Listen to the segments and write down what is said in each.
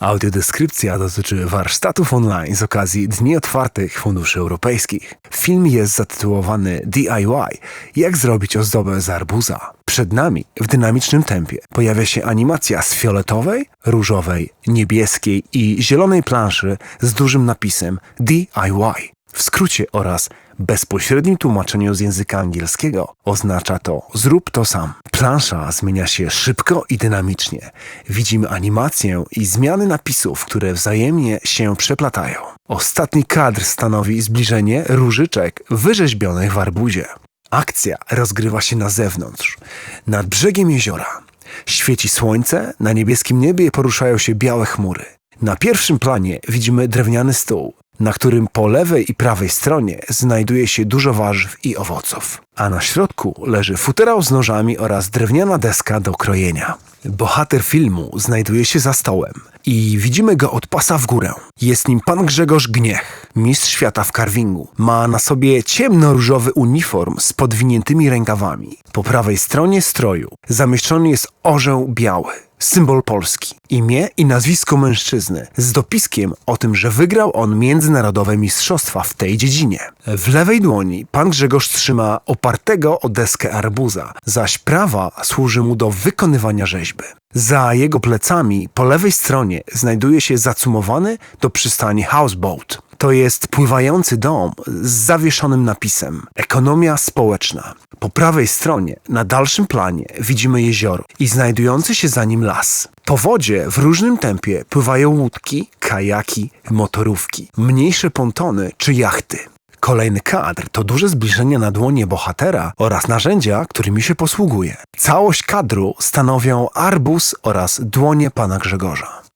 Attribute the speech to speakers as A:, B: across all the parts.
A: Audiodeskrypcja dotyczy warsztatów online z okazji Dni Otwartych Funduszy Europejskich. Film jest zatytułowany DIY Jak zrobić ozdobę z arbuza. Przed nami w dynamicznym tempie pojawia się animacja z fioletowej, różowej, niebieskiej i zielonej planszy z dużym napisem DIY. W skrócie oraz bezpośrednim tłumaczeniu z języka angielskiego oznacza to zrób to sam. Plansza zmienia się szybko i dynamicznie. Widzimy animację i zmiany napisów, które wzajemnie się przeplatają. Ostatni kadr stanowi zbliżenie różyczek wyrzeźbionych w arbuzie. Akcja rozgrywa się na zewnątrz, nad brzegiem jeziora. Świeci słońce, na niebieskim niebie poruszają się białe chmury. Na pierwszym planie widzimy drewniany stół, na którym po lewej i prawej stronie znajduje się dużo warzyw i owoców, a na środku leży futerał z nożami oraz drewniana deska do krojenia. Bohater filmu znajduje się za stołem i widzimy go od pasa w górę. Jest nim pan Grzegorz Gniech, mistrz świata w carvingu. Ma na sobie ciemno-różowy uniform z podwiniętymi rękawami. Po prawej stronie stroju zamieszczony jest orzeł biały symbol Polski, imię i nazwisko mężczyzny, z dopiskiem o tym, że wygrał on międzynarodowe mistrzostwa w tej dziedzinie. W lewej dłoni pan Grzegorz trzyma opartego o deskę arbuza, zaś prawa służy mu do wykonywania rzeźby. Za jego plecami po lewej stronie znajduje się zacumowany do przystani houseboat. To jest pływający dom z zawieszonym napisem Ekonomia społeczna. Po prawej stronie, na dalszym planie, widzimy jezioro i znajdujący się za nim las. Po wodzie w różnym tempie pływają łódki, kajaki, motorówki, mniejsze pontony czy jachty. Kolejny kadr to duże zbliżenie na dłonie bohatera oraz narzędzia, którymi się posługuje. Całość kadru stanowią arbus oraz dłonie pana Grzegorza.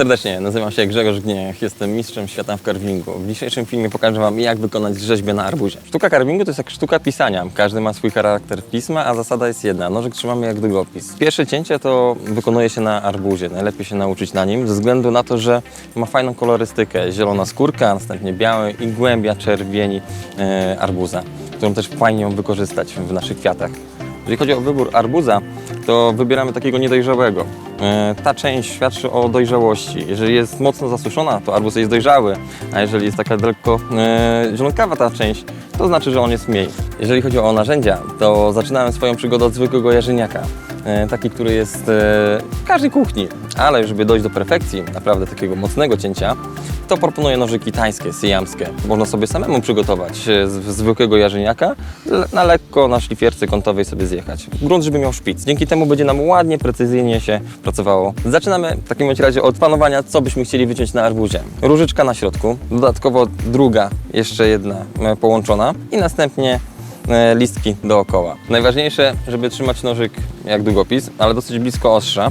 B: Serdecznie, nazywam się Grzegorz Gniech, jestem mistrzem świata w carvingu. W dzisiejszym filmie pokażę Wam, jak wykonać rzeźbę na arbuzie. Sztuka carvingu to jest jak sztuka pisania. Każdy ma swój charakter pisma, a zasada jest jedna. Nożyk trzymamy jak długopis. Pierwsze cięcie to wykonuje się na arbuzie. Najlepiej się nauczyć na nim, ze względu na to, że ma fajną kolorystykę. Zielona skórka, następnie białe i głębia czerwieni e, arbuza, którą też fajnie ją wykorzystać w naszych kwiatach. Jeżeli chodzi o wybór arbuza, to wybieramy takiego niedojrzałego. E, Ta część świadczy o dojrzałości. Jeżeli jest mocno zasuszona, to arbuz jest dojrzały, a jeżeli jest taka lekko e, zielonkawa ta część, to znaczy, że on jest mniej. Jeżeli chodzi o narzędzia, to zaczynałem swoją przygodę od zwykłego jarzyniaka. E, Taki, który jest e, w każdej kuchni, ale żeby dojść do perfekcji, naprawdę takiego mocnego cięcia, to proponuję nożyki tańskie, syjamskie. Można sobie samemu przygotować e, z zwykłego jarzyniaka, na lekko na szlifierce kątowej sobie zjechać. Grunt, żeby miał szpic. Dzięki temu będzie nam ładnie, precyzyjnie się pracowało. Zaczynamy w takim razie od planowania, co byśmy chcieli wyciąć na arbuzie. Różyczka na środku, dodatkowo druga, jeszcze jedna połączona i następnie listki dookoła. Najważniejsze, żeby trzymać nożyk jak długopis, ale dosyć blisko ostrza.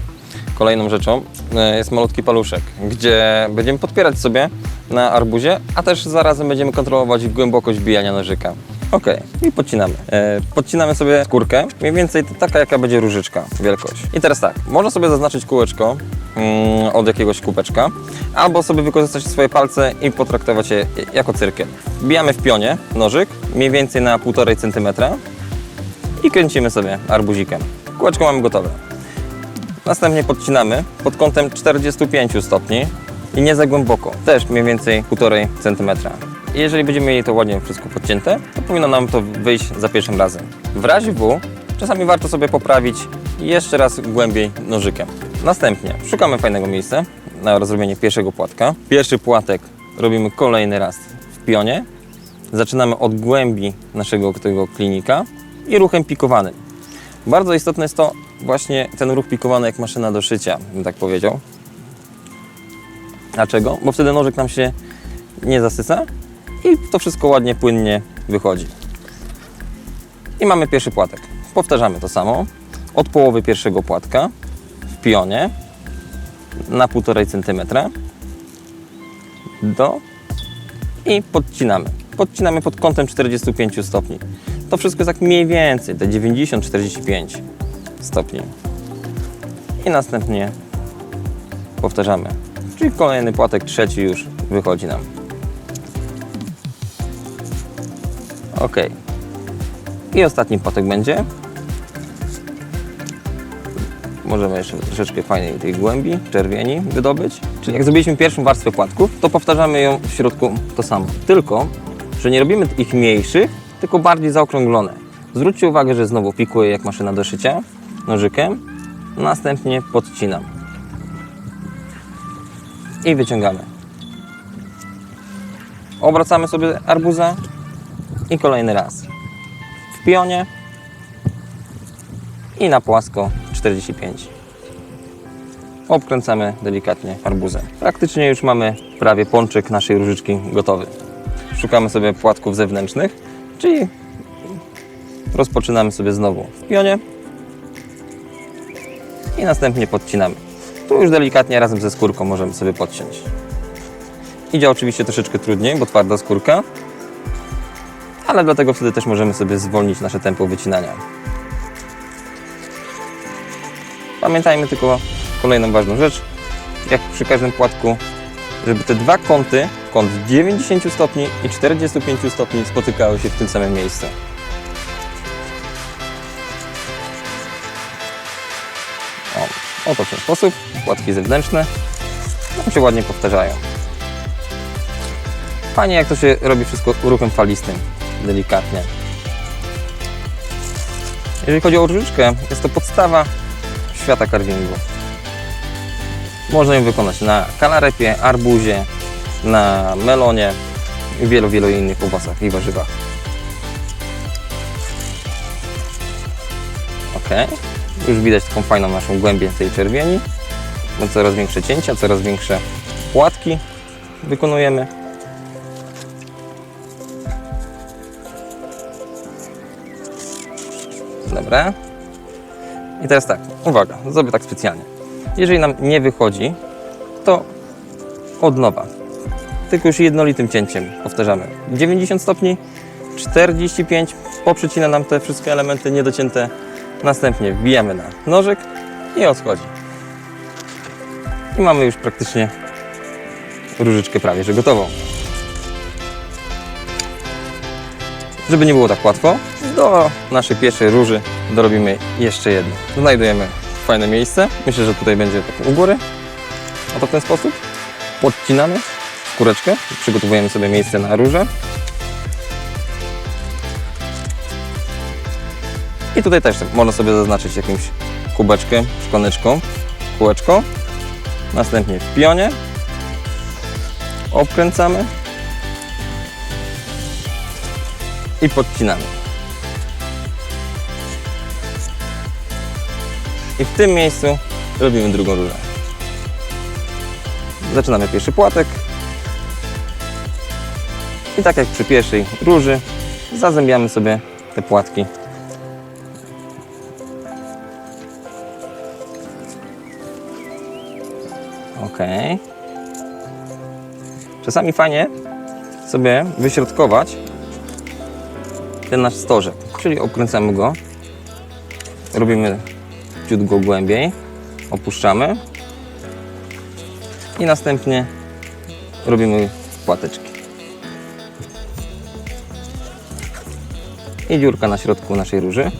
B: Kolejną rzeczą e, jest malutki paluszek, gdzie będziemy podpierać sobie na arbuzie, a też zarazem będziemy kontrolować głębokość wbijania nożyka. Ok, i podcinamy. E, podcinamy sobie skórkę, mniej więcej taka jaka będzie różyczka, wielkość. I teraz tak, można sobie zaznaczyć kółeczko mm, od jakiegoś kubeczka, albo sobie wykorzystać swoje palce i potraktować je jako cyrkiel. Wbijamy w pionie nożyk, mniej więcej na 1,5 cm i kręcimy sobie arbuzikiem. Kółeczko mamy gotowe. Następnie podcinamy pod kątem 45 stopni i nie za głęboko, też mniej więcej 1,5 cm. Jeżeli będziemy mieli to ładnie wszystko podcięte, to powinno nam to wyjść za pierwszym razem. W razie W czasami warto sobie poprawić jeszcze raz głębiej nożykiem. Następnie szukamy fajnego miejsca na rozrobienie pierwszego płatka. Pierwszy płatek robimy kolejny raz w pionie. Zaczynamy od głębi naszego tego klinika i ruchem pikowanym. Bardzo istotne jest to właśnie ten ruch pikowany jak maszyna do szycia, bym tak powiedział. Dlaczego? Bo wtedy nożyk nam się nie zasysa i to wszystko ładnie, płynnie wychodzi. I mamy pierwszy płatek. Powtarzamy to samo. Od połowy pierwszego płatka w pionie na 1,5 cm do i podcinamy. Podcinamy pod kątem 45 stopni. To wszystko jest jak mniej więcej, te 90-45 stopni. I następnie powtarzamy. Czyli kolejny płatek, trzeci już wychodzi nam. Ok. I ostatni płatek będzie. Możemy jeszcze troszeczkę fajnej tej głębi, czerwieni wydobyć. Czyli jak zrobiliśmy pierwszą warstwę płatków, to powtarzamy ją w środku to samo. Tylko, że nie robimy ich mniejszych, tylko bardziej zaokrąglone. Zwróćcie uwagę, że znowu pikuję jak maszyna do szycia nożykiem. Następnie podcinam. I wyciągamy. Obracamy sobie arbuza i kolejny raz. W pionie i na płasko 45. Obkręcamy delikatnie arbuzem. Praktycznie już mamy prawie pączek naszej różyczki gotowy. Szukamy sobie płatków zewnętrznych, czyli rozpoczynamy sobie znowu w pionie i następnie podcinamy. Tu już delikatnie razem ze skórką możemy sobie podciąć. Idzie oczywiście troszeczkę trudniej, bo twarda skórka, ale dlatego wtedy też możemy sobie zwolnić nasze tempo wycinania. Pamiętajmy tylko kolejną ważną rzecz, jak przy każdym płatku, żeby te dwa kąty, kąt 90 stopni i 45 stopni spotykały się w tym samym miejscu. O, oto w ten sposób, płatki zewnętrzne, nam się ładnie powtarzają. Fajnie jak to się robi wszystko ruchem falistym, delikatnie. Jeżeli chodzi o różyczkę, jest to podstawa świata carvingu. Można ją wykonać na kalarepie, arbuzie, na melonie i wielu, wielu innych owocach i warzywach. Ok, już widać taką fajną naszą głębię tej czerwieni. No coraz większe cięcia, coraz większe płatki wykonujemy. Dobra. I teraz tak, uwaga, zrobię tak specjalnie. Jeżeli nam nie wychodzi, to od nowa. Tylko już jednolitym cięciem powtarzamy. 90 stopni, 45, poprzecina nam te wszystkie elementy niedocięte. Następnie wbijamy na nożyk i odchodzi. I mamy już praktycznie różyczkę prawie, że gotową. Żeby nie było tak łatwo, do naszej pierwszej róży dorobimy jeszcze jedno. Znajdujemy fajne miejsce. Myślę, że tutaj będzie tak u góry. Oto w ten sposób. Podcinamy skóreczkę. Przygotowujemy sobie miejsce na różę. I tutaj też można sobie zaznaczyć jakimś kubeczkiem, szklaneczką, kółeczko. Następnie w pionie. Obkręcamy. I podcinamy. I w tym miejscu robimy drugą różę. Zaczynamy pierwszy płatek. I tak jak przy pierwszej róży, zazębiamy sobie te płatki. Ok. Czasami fajnie sobie wyśrodkować ten nasz stożek, czyli obkręcamy go, robimy ciut go głębiej, opuszczamy i następnie robimy płateczki. I dziurka na środku naszej róży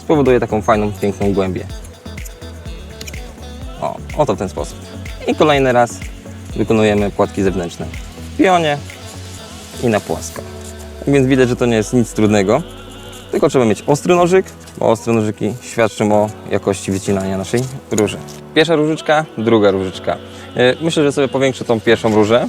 B: spowoduje taką fajną, piękną głębię. O, oto w ten sposób. I kolejny raz wykonujemy płatki zewnętrzne w pionie i na płasko. Tak więc widać, że to nie jest nic trudnego, tylko trzeba mieć ostry nożyk, bo ostre nożyki świadczą o jakości wycinania naszej róży. Pierwsza różyczka, druga różyczka. E, Myślę, że sobie powiększę tą pierwszą różę.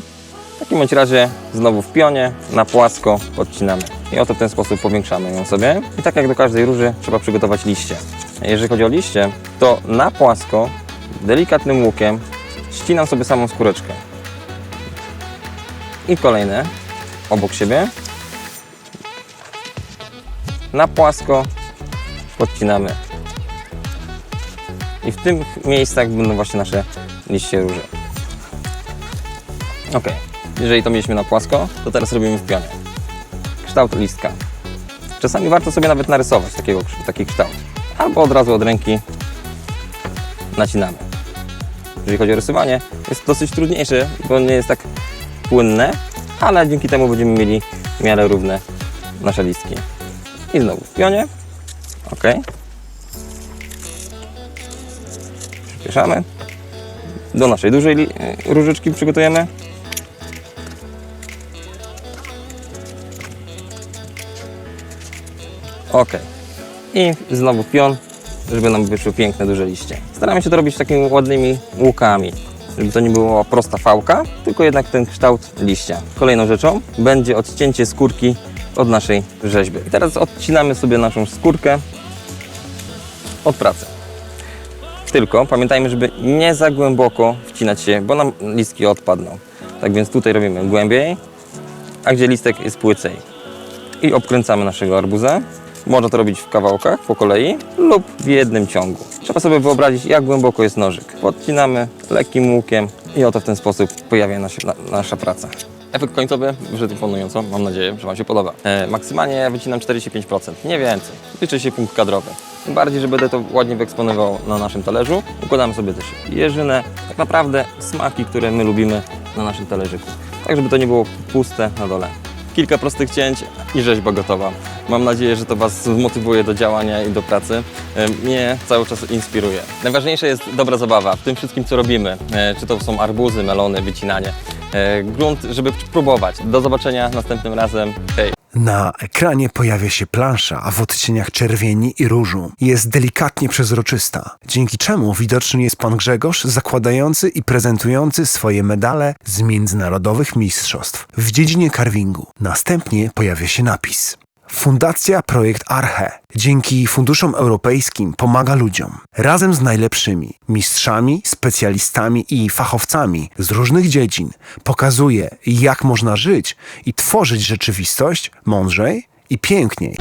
B: W takim bądź razie znowu w pionie, na płasko podcinamy. I oto w ten sposób powiększamy ją sobie. I tak jak do każdej róży trzeba przygotować liście. Jeżeli chodzi o liście, to na płasko, delikatnym łukiem ścinam sobie samą skóreczkę. I kolejne obok siebie. Na płasko podcinamy. I w tym miejscach będą właśnie nasze liście róży. Ok, jeżeli to mieliśmy na płasko, to teraz robimy w pionie. Kształt listka. Czasami warto sobie nawet narysować takiego, taki kształt. Albo od razu od ręki nacinamy. Jeżeli chodzi o rysowanie, jest dosyć trudniejsze, bo nie jest tak płynne, ale dzięki temu będziemy mieli w miarę równe nasze listki. I znowu w pionie. Ok. Przyspieszamy. Do naszej dużej y, różyczki przygotujemy. Ok. I znowu pion, żeby nam wyszły piękne, duże liście. Staramy się to robić takimi ładnymi łukami, żeby to nie była prosta fałka, tylko jednak ten kształt liścia. Kolejną rzeczą będzie odcięcie skórki od naszej rzeźby. I teraz odcinamy sobie naszą skórkę od pracy. Tylko pamiętajmy, żeby nie za głęboko wcinać się, bo nam listki odpadną. Tak więc tutaj robimy głębiej, a gdzie listek jest płycej. I obkręcamy naszego arbuza. Można to robić w kawałkach po kolei lub w jednym ciągu. Trzeba sobie wyobrazić, jak głęboko jest nożyk. Podcinamy lekkim łukiem i oto w ten sposób pojawia się na, nasza praca. Efekt końcowy wyszedł imponująco. Mam nadzieję, że Wam się podoba. E, maksymalnie wycinam 45%, nie więcej. Liczy się punkt kadrowy. Tym bardziej, że będę to ładnie wyeksponował na naszym talerzu. Układamy sobie też jeżynę. Tak naprawdę smaki, które my lubimy na naszym talerzyku. Tak, żeby to nie było puste na dole. Kilka prostych cięć i rzeźba gotowa. Mam nadzieję, że to Was zmotywuje do działania i do pracy. E, Mnie cały czas inspiruje. Najważniejsza jest dobra zabawa w tym wszystkim, co robimy. E, Czy to są arbuzy, melony, wycinanie. E, Grunt, żeby próbować. Do zobaczenia następnym razem. Hej!
A: Na ekranie pojawia się plansza w odcieniach czerwieni i różu. Jest delikatnie przezroczysta, dzięki czemu widoczny jest pan Grzegorz zakładający i prezentujący swoje medale z międzynarodowych mistrzostw w dziedzinie carvingu. Następnie pojawia się napis. Fundacja Projekt Arche dzięki funduszom europejskim pomaga ludziom. Razem z najlepszymi mistrzami, specjalistami i fachowcami z różnych dziedzin pokazuje, jak można żyć i tworzyć rzeczywistość mądrzej i piękniej.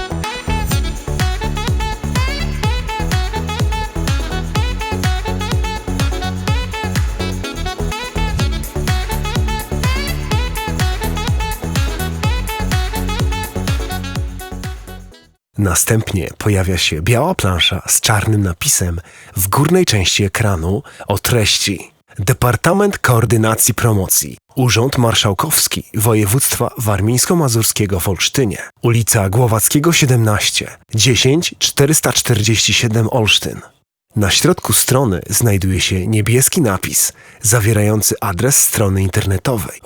A: Następnie pojawia się biała plansza z czarnym napisem w górnej części ekranu o treści Departament Koordynacji Promocji, Urząd Marszałkowski Województwa Warmińsko-Mazurskiego w Olsztynie, ulica Głowackiego 17, 10 447 Olsztyn. Na środku strony znajduje się niebieski napis zawierający adres strony internetowej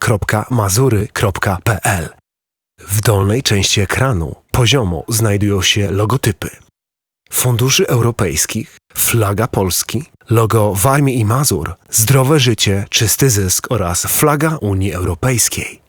A: www.rpo.warmia.mazury.pl. W dolnej części ekranu poziomo znajdują się logotypy funduszy europejskich, flaga Polski, logo Warmii i Mazur, zdrowe życie, czysty zysk oraz flaga Unii Europejskiej.